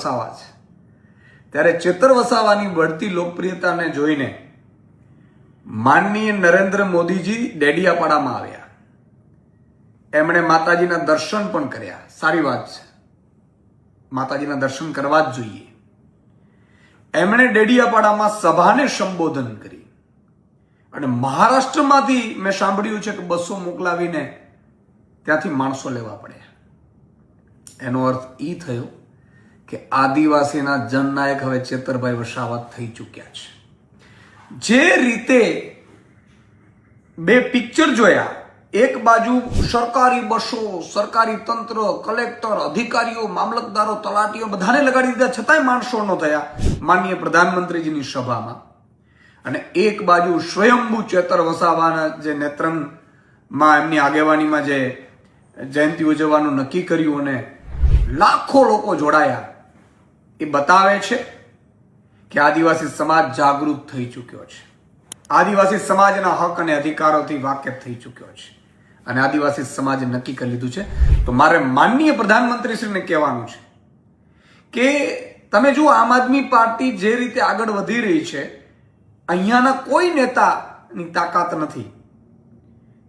વસાવા છે ત્યારે ચેતર વસાવાની બઢતી લોકપ્રિયતાને જોઈને માનનીય નરેન્દ્ર મોદીજી ડેડિયાપાડામાં આવ્યા. એમણે માતાજીના દર્શન પણ કર્યા. સારી વાત છે. માતાજીના દર્શન કરવા જ જોઈએ. એમણે ડેડિયાપાડામાં સભાને સંબોધન કરી અને મહારાષ્ટ્રમાંથી મેં સાંભળ્યું છે કે બસો મોકલાવીને ત્યાંથી માણસો લેવા પડ્યા. એનો અર્થ એ થયો કે આદિવાસીના જનનાયક હવે ચેતરભાઈ વસાવા થઈ ચૂક્યા છે. જે રીતે બે પિક્ચર જોયા, એક બાજુ સરકારી બસો, સરકારી તંત્ર, કલેક્ટર, અધિકારીઓ, મામલતદારો, તલાટીઓ બધાને લગાડી દીધા, છતાંય માણસો ન થયા, માનનીય પ્રધાનમંત્રીજીની સભામાં. અને એક બાજુ સ્વયંભુ ચેતર વસાવાના જે નેત્રંગમાં એમની આગેવાનીમાં જે જયંતિ ઉજવવાનું નક્કી કર્યું અને લાખો લોકો જોડાયા. એ બતાવે છે કે આદિવાસી સમાજ જાગૃત થઈ ચૂક્યો છે. આદિવાસી સમાજના હક અને અધિકારોથી વાકેફ થઈ ચૂક્યો છે. અને આદિવાસી સમાજે નક્કી કરી લીધું છે. તો મારે માનનીય પ્રધાનમંત્રીશ્રીને કહેવાનું છે કે તમે જુઓ, આમ આદમી પાર્ટી જે રીતે આગળ વધી રહી છે, અહીંયાના કોઈ નેતાની તાકાત નથી.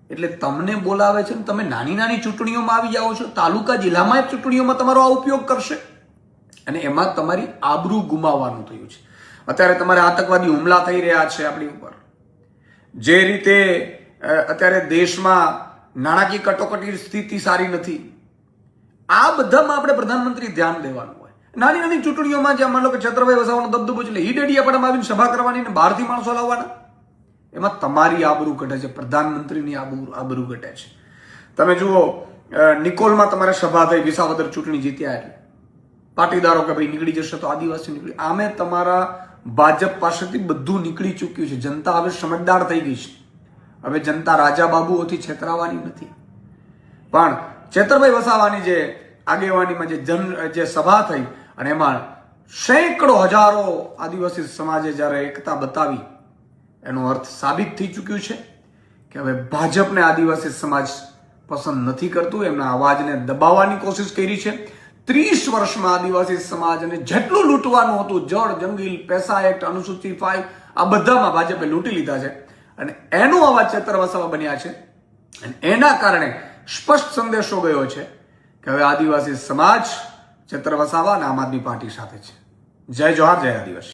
એટલે તમને બોલાવે છે ને તમે નાની નાની ચૂંટણીઓમાં આવી જાઓ છો તાલુકા જિલ્લામાં ચૂંટણીઓમાં તમારો આ ઉપયોગ કરશે? અને એમાં તમારી આબરૂ ગુમાવવાનું થયું છે. અત્યારે તમારે આતંકવાદી હુમલા થઈ રહ્યા છે આપણી ઉપર. જે રીતે અત્યારે દેશમાં નાણાકીય કટોકટી સ્થિતિ સારી નથી. આ બધામાં આપણે પ્રધાનમંત્રી ધ્યાન દેવાનું હોય. નાની નાની ચૂંટણીઓમાં જ્યાં માનો કે છત્રભાઈ વસાવાનો દબદબો એટલે ઈ ડેડિયાપાડામાં આવીને સભા કરવાની ને બહારથી માણસો લાવવાના. એમાં તમારી આબરૂ ઘટે છે, પ્રધાનમંત્રીની આબરૂ આબરૂ ઘટે છે. તમે જુઓ નિકોલમાં તમારે સભા થઈ, વિસાવદર ચૂંટણી જીત્યા એટલે. પાટીદારો કે ભાઈ નીકળી જશે તો આદિવાસી નીકળી આમે તમારા ભાજપ પાસેથી બધું નીકળી ચૂક્યું છે. જનતા હવે સમજદાર થઈ ગઈ છે. હવે જનતા રાજા બાબુઓથી છેતરાવાની નથી. પણ ચેતરભાઈ વસાવાની જે આગેવાનીમાં જે જન જે સભા થઈ અને એમાં સેંકડો હજારો આદિવાસી સમાજે જ્યારે એકતા બતાવી, એનો અર્થ સાબિત થઈ ચૂક્યું છે કે હવે ભાજપને આદિવાસી સમાજ પસંદ નથી કરતું. એમના અવાજને દબાવવાની કોશિશ કરી છે. ત્રીસ વર્ષમાં આદિવાસી સમાજને જેટલું લૂંટવાનું હતું, જળ, જંગલ, પૈસા એક્ટ અનુસૂચિ ફાઈવ આ બધામાં ભાજપે લૂંટી લીધા છે. અને એનો આવા ચેતરવસાવા બન્યા છે. અને એના કારણે સ્પષ્ટ સંદેશો ગયો છે કે હવે આદિવાસી સમાજ ચેતરવસાવા અને આમ આદમી પાર્ટી સાથે છે. જય જોહાર, જય આદિવાસી.